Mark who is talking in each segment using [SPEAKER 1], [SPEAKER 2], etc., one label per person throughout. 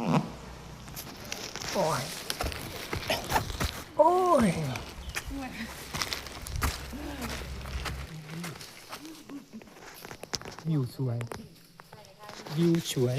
[SPEAKER 1] โอ้ย โอ้ย วิวสวย วิวสวย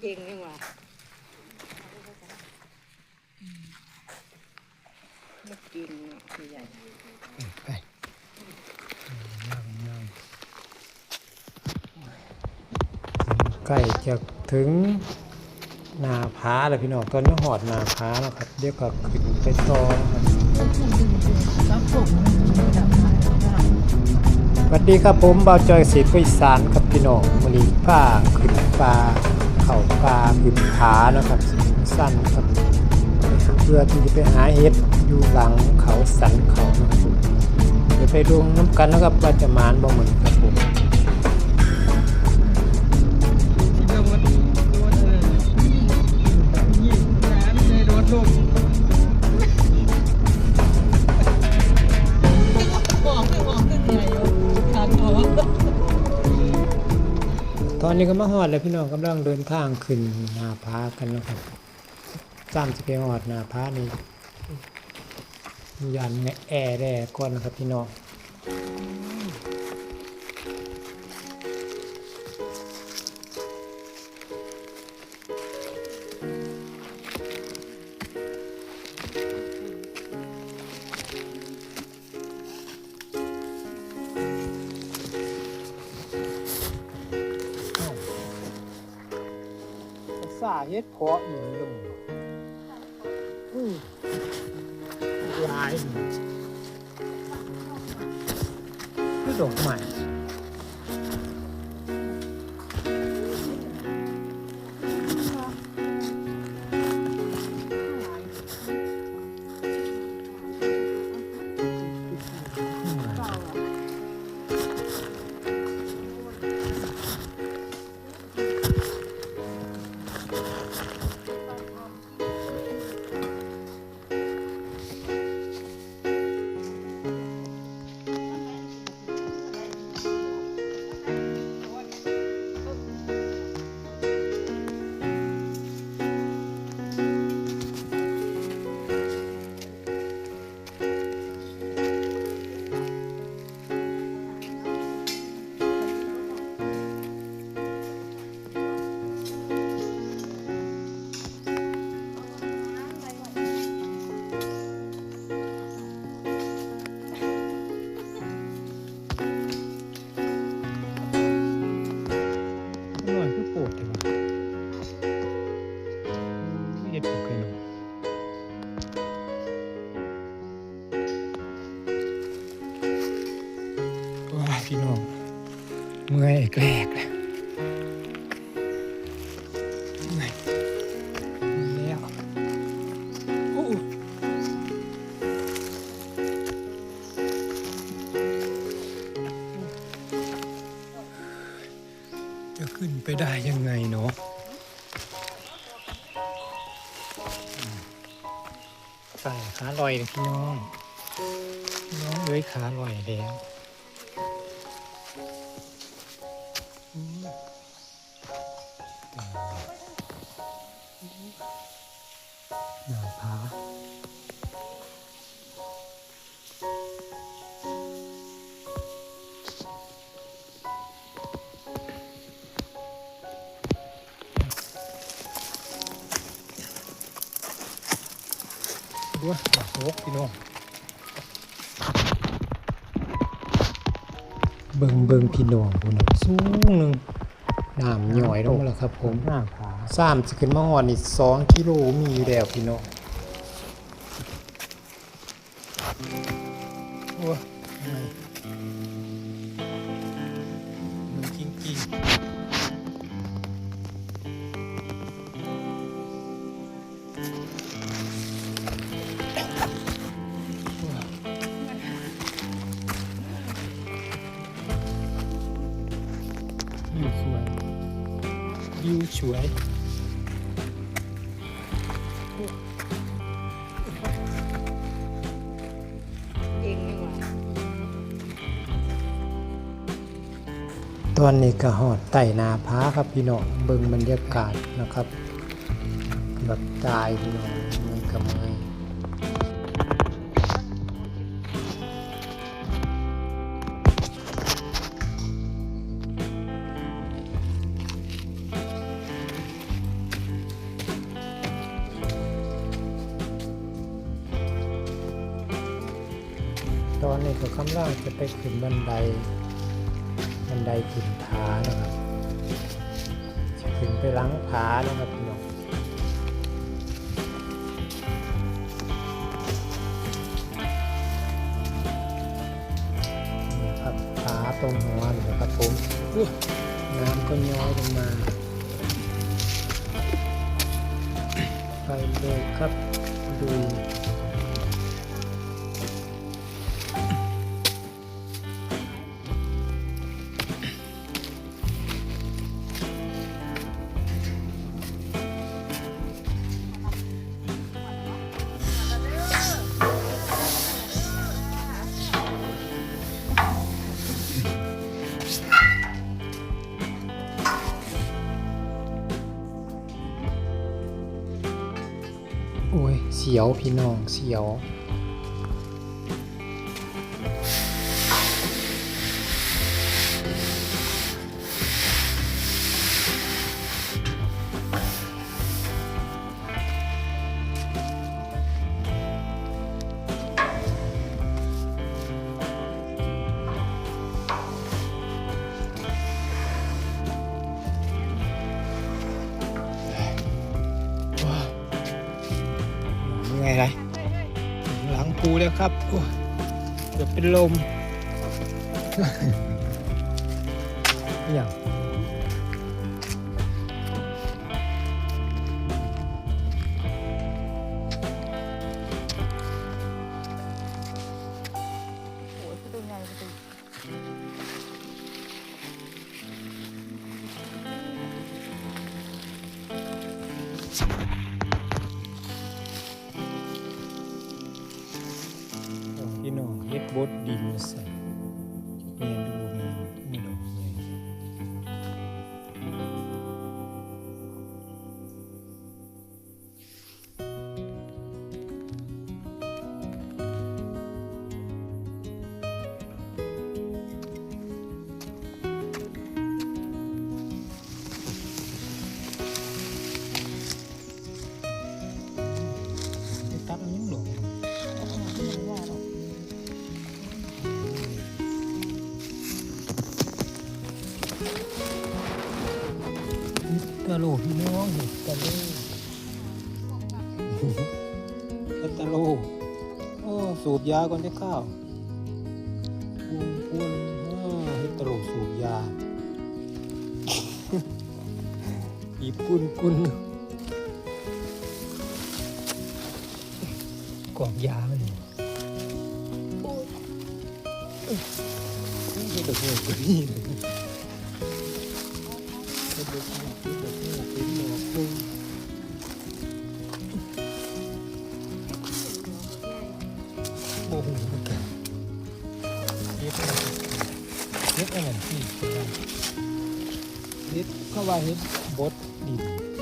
[SPEAKER 2] เก่งยังวะไม่เก่งเนาะไม่ใหญ่
[SPEAKER 1] ไปนั่งนั่ง ใกล้จะถึงนาผาแล้วพี่น้องตอนนี้หอดนาผาแล้วครับเดี๋ยวก็ขึ้นไปต่อนะครับสวัสดีครับผมบ่าวจอยศรีกุยสารครับพี่น้องมณีผ้าขึ้นปลาเข่าปลาขึ้นผานะครับสั้นครับเพื่อที่จะไปหาเห็ดอยู่หลังเขาสันเขานะครับเดี๋ยวไปดูน้ำกันนะครับว่าจะมานบ่เหมือนครั
[SPEAKER 2] อนนี้ก็มาห
[SPEAKER 1] อดแล้วพี่น้องกำลังเดินทางขึ้นนาพากันนะครับสามจะไปหอดนาพานี่ยันแอร์แร่ก่อนนะครับพี่น้อง สาเฮ็ หน่อยคื ได้ยังไงเนาะใส่ขาลอยเลยพี่น้อง น้องเอ้ยขาลอยแล้ว ด้วยโอ้โหพี่น้องเบิงเบิงพี่น้องพุ่นสูงหนึ่งน้ำหย่อยลงมาแล้วครับผมน้าผาสามสิขึ้นมาหอดอีกสองกิโลมีแล้วพี่น้อง สวย
[SPEAKER 2] เก่งยังวะ
[SPEAKER 1] ตอนนี้ก็หอดไต่นาพาครับพี่น้องเบิ่งบรรยากาศนะครับ แบบตายพี่น้องมันก็มา จะไปขึ้นบันได บันไดขึ้นผานะครับจะขึ้นไปหลังผานะครับพี่น้องนี่ครับผาตรงหัวนี่นะครับผมอุ๊ยน้ำก็ย้อยลงมาไปเลยครับดู สียวพี่น้องเสียว ครับเกือบเป็นลม เฮ็ดบ อง
[SPEAKER 3] เห็
[SPEAKER 1] ดตะโลเห็ดตะโอ้สูบยาก่อนได้ข้าวปูนปูนอ้าเห็ดตะโลสูบยาอีปุนกุนกอกยามันนี่เห็ดตะโลก็นี่ เฮ็ดเ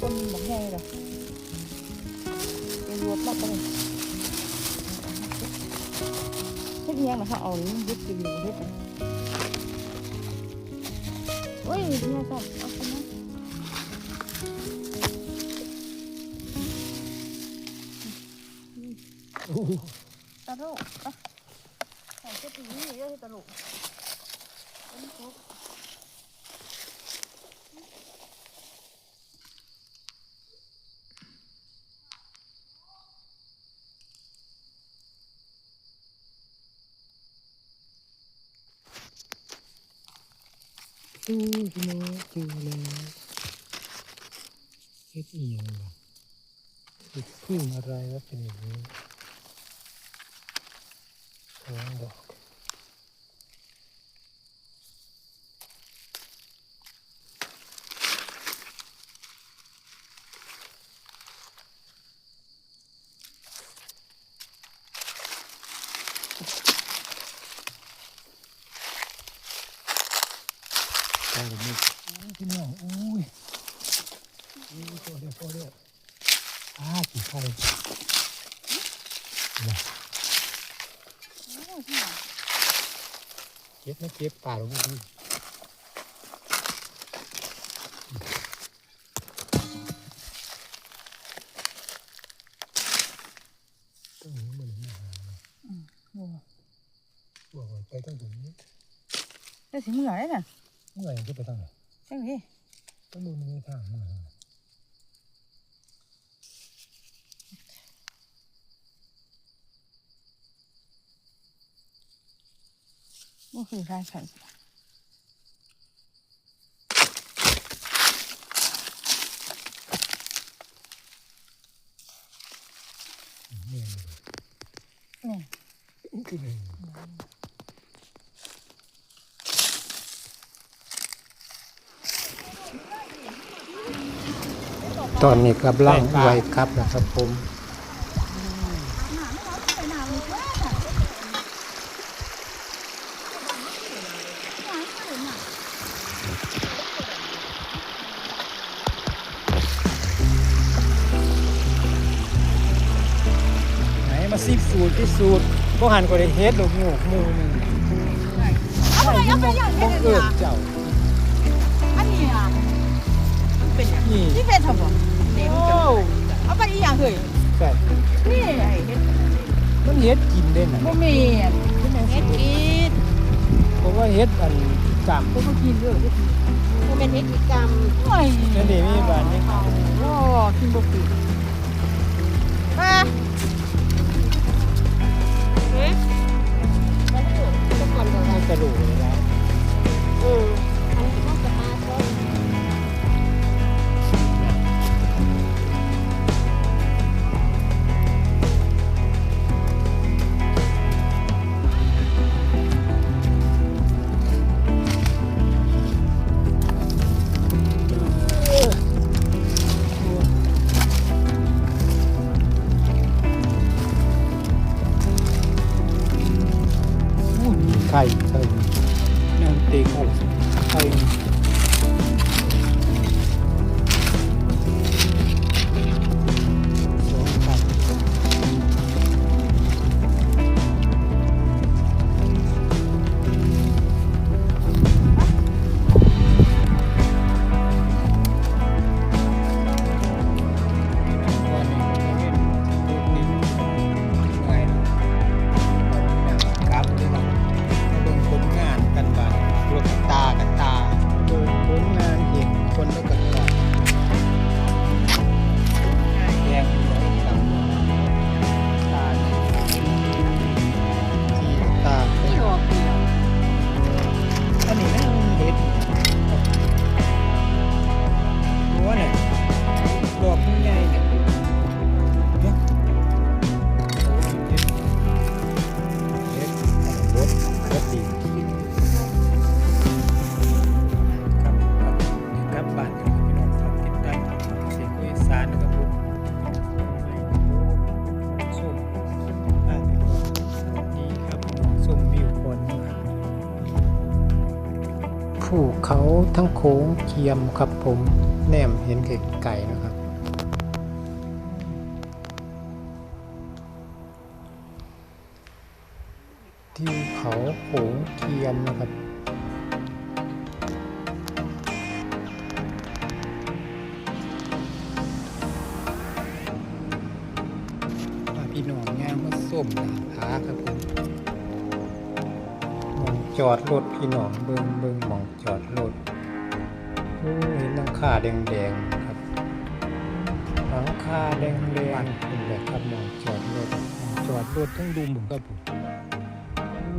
[SPEAKER 1] ค
[SPEAKER 3] นบอกไงล่ะเป็นรวบมากเลยเฮ็ดยังนะเขาเอาลิ้นยึดกินอยู่เฮ็ดโอ้ยเนี่ยก่อนเอาไปนะ
[SPEAKER 1] โอ้โห
[SPEAKER 3] ตลกอะใส่เสื้อปีนี้เยอะตลกเป็นครบ
[SPEAKER 1] ตู้พี่น้องเจอแล้วเฮ็ดอีหยังวะเฮ็ดพึ่งอะไรวะเป็นอย่างนี้สองดอก
[SPEAKER 2] ใช่ผมนี่
[SPEAKER 1] พี่น้องอุ้ยอุ้ยพอเดียวพอเดียวอ้ากี่ไข่ เก็บนะเก็บป่าลงไปต้องหนีมันหนีหาเลย
[SPEAKER 3] โอ้
[SPEAKER 1] บอกว่าไปตั้งถึงนี้
[SPEAKER 3] ได้สิเมื่อไรน่ะ
[SPEAKER 1] เมื่อไหร่จะไปทางไหน
[SPEAKER 3] จังเลย
[SPEAKER 1] ต้องดูในทางเมื่อไหร่
[SPEAKER 3] ก็คือการฉัน
[SPEAKER 1] เมื่อไหร่
[SPEAKER 3] นี่
[SPEAKER 1] คือเลยตอนนี้กำลังไวครับนะครับผม มาซิบสูตรที่สูตรพวกหันก็ได้เฮ็ดลูกหมูกหมูหนึง
[SPEAKER 3] เอาไปเอาไปอย่าง
[SPEAKER 1] บั
[SPEAKER 3] นี้
[SPEAKER 1] ง
[SPEAKER 3] เล
[SPEAKER 1] เอิ
[SPEAKER 3] ย
[SPEAKER 1] เจ้า
[SPEAKER 3] อันนี้อะ
[SPEAKER 2] เป็นอย่าง
[SPEAKER 1] นี่
[SPEAKER 3] ที่เป็นทำบ่
[SPEAKER 2] เด็ก
[SPEAKER 3] โอ้เอาไปอีกอย่างเฮ้ย
[SPEAKER 1] แต่
[SPEAKER 3] นี่ไอ้เฮ็ด
[SPEAKER 1] มันเฮ็ดกินได้น่ะ
[SPEAKER 3] บ่มีเฮ็ดกิน
[SPEAKER 1] เพราะว่าเฮ็ดอันกาม
[SPEAKER 3] บ่กินเด้อเฮ็ดกิน
[SPEAKER 2] มันเป็นเฮ็ดกิจกรรม
[SPEAKER 3] โอ้ย
[SPEAKER 1] นั่นเองมีบ้านนี้
[SPEAKER 3] โอ้กินบ่กินมา
[SPEAKER 1] ไข่ไข่น้ำเต็งอกไข่ สรสดีครับครับครับบ้านกันพี่น้องครับติดตามเสียงอีสานนะครับผมส้มอ่าสวัสดีครับส้มวิวคนนครับภูเขาทั้งโค้งเกียมครับผมแนมเห็นไก่ ยมนะครับพาพี่น้องย่างมาส้มหนาผาครับผมหมองจอดรถพี่น้องเบิงเบิงหมองจอดรถโอ้เห็นหลังคาแดงๆครับหลังคาแดงๆเป็นแบบครับหมองจอดรถหม้องจอดรถทั้งดุมครับผม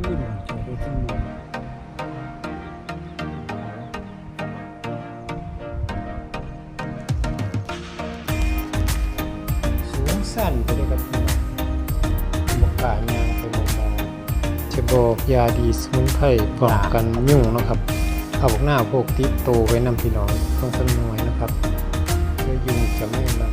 [SPEAKER 1] อุ้ ขึ้นสูงสั้นไปเลยครับบกป่ายางไปมองจะบอกยาดีสมุนไพรป้องกันยุ่งนะครับเอาพวกหน้าพวกติดโตไว้นำพี่น้องต้องสนวยนะครับเพื่อยุงจะไม่มา